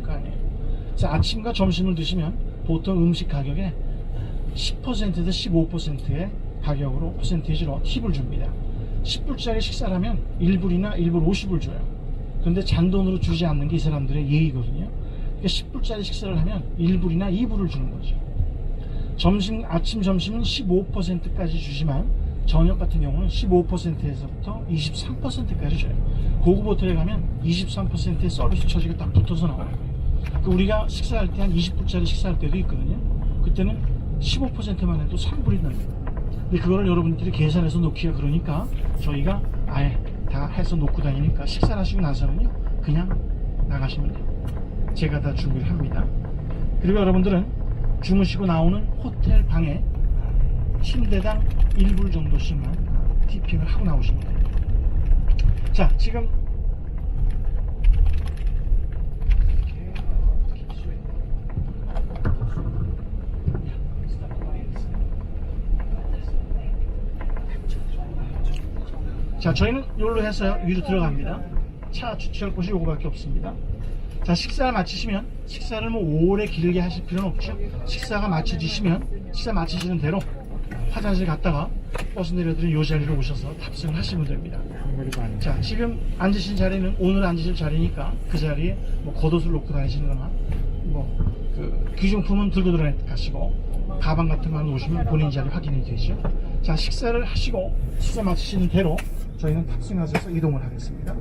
거 아니에요. 자, 아침과 점심을 드시면 보통 음식 가격에 10%에서 15%의 가격으로 퍼센테이지로 팁을 줍니다. 10불짜리 식사를 하면 1불이나 1불 50을 줘요. 그런데 잔돈으로 주지 않는 게 이 사람들의 예의거든요. 그러니까 10불짜리 식사를 하면 1불이나 2불을 주는 거죠. 점심, 아침, 점심은 15%까지 주지만 저녁 같은 경우는 15%에서부터 23%까지 줘요. 고급 호텔에 가면 23%의 서비스 처지가 딱 붙어서 나와요. 그 우리가 식사할 때 한 20불짜리 식사할 때도 있거든요. 그때는 15%만 해도 3불이 납니다. 근데 그거를 여러분들이 계산해서 놓기가 그러니까 저희가 아예 다 해서 놓고 다니니까 식사를 하시고 나서는요 그냥 나가시면 돼요. 제가 다 준비를 합니다. 그리고 여러분들은 주무시고 나오는 호텔 방에 침대당 1불 정도씩만 티핑을 하고 돼요. 자, 지금 자, 저희는 이걸로 해서 위로 들어갑니다. 차 주차할 곳이 요거밖에 없습니다. 자, 식사를 마치시면 식사를 뭐 오래 길게 하실 필요는 없죠. 식사가 마쳐지시면 식사 마치시는 대로 화장실 갔다가 버스 내려드린 요 자리로 오셔서 탑승을 하시면 됩니다. 자, 지금 앉으신 자리는 오늘 앉으실 자리니까 그 자리에 뭐 겉옷을 놓고 다니시는 거나 뭐 그 귀중품은 들고 들어가시고 가방 같은 거 하나 놓으시면 본인 자리 확인이 되죠. 자, 식사를 하시고 식사 마치시는 대로 저희는 탑승하셔서 이동을 하겠습니다.